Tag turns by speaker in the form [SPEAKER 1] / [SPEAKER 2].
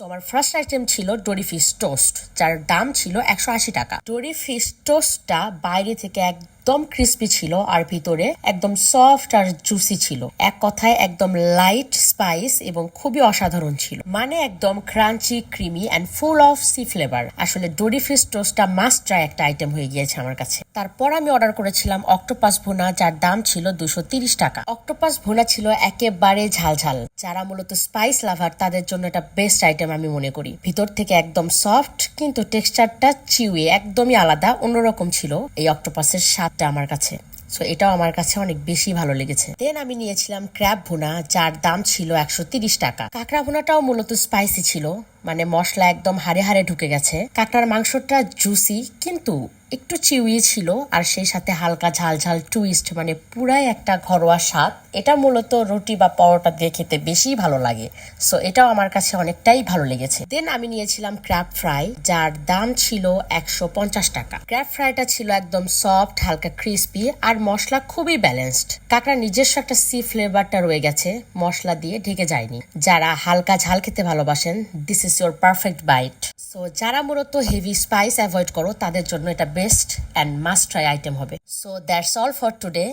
[SPEAKER 1] So আমার first item ছিল ডোরি fish toast যার দাম ছিল একশো আশি টাকা। ডোরি ফিশ টোস্টটা বাইরে থেকে একদম ক্রিস্পি ছিল আর ভিতরে একদম সফট আর জুসি ছিল। এক কথায় একদম লাইট স্পাইস এবং খুবই অসাধারণ ছিল। মানে একদম crunchy creamy and full of sea flavour আসলে ডোরি ফিশ টোস্টটা মাস্ট ট্রাই একটা আইটেম হয়ে গিয়েছে আমার কাছে। তারপর আমি অর্ডার করেছিলাম অক্টোপাস ভুনা, যার দাম ছিল দুশো তিরিশ টাকা। অক্টোপাস ভুনা ছিল একেবারে ঝালঝাল। যারা মূলত স্পাইস লাভার তাদের জন্য এটা বেস্ট আইটেম আমি মনে করি। ভিতর থেকে একদম সফট কিন্তু টেক্সচারটা চিউয়ে একদমই আলাদা, অন্যরকম ছিল। এই অক্টোপাসের স্বাদটা আমার কাছে। সো এটাও আমার কাছে অনেক বেশি ভালো লেগেছে। দেন আমি নিয়েছিলাম ক্র্যাব ভুনা, যার দাম ছিল একশো টাকা। কাঁকড়া ভুনাটাও মূলত স্পাইসি ছিল। মানে মশলা একদম হাড়ে হাড়ে ঢুকে গেছে। কাঁকড়ার মাংসটা জুসি কিন্তু একটু চিউই ছিল আর সেই সাথে হালকা ঝাল ঝাল টুইস্ট মানে পুরাই একটা ঘরোয়া স্বাদ। এটা মূলত রুটি বা পরোটা দিয়ে খেতে বেশি ভালো লাগে। সো এটাও আমার কাছে অনেকটাই ভালো লেগেছে। দেন আমি নিয়েছিলাম ক্র্যাব ফ্রাই যার দাম ছিল একশো পঞ্চাশ টাকা। ক্র্যাব ফ্রাইটা ছিল একদম সফট হালকা ক্রিস্পি আর মশলা খুবই ব্যালেন্সড কাঁকড়ার নিজস্ব একটা সি ফ্লেভারটা রয়ে গেছে, মশলা দিয়ে ঢেকে যায়নি। যারা হালকা ঝাল খেতে ভালোবাসেন this is your perfect bite so যারা মূলত হেভি স্পাইস অ্যাভয়েড করো, তাদের জন্য এটা best and must try item হবে। So that's all for today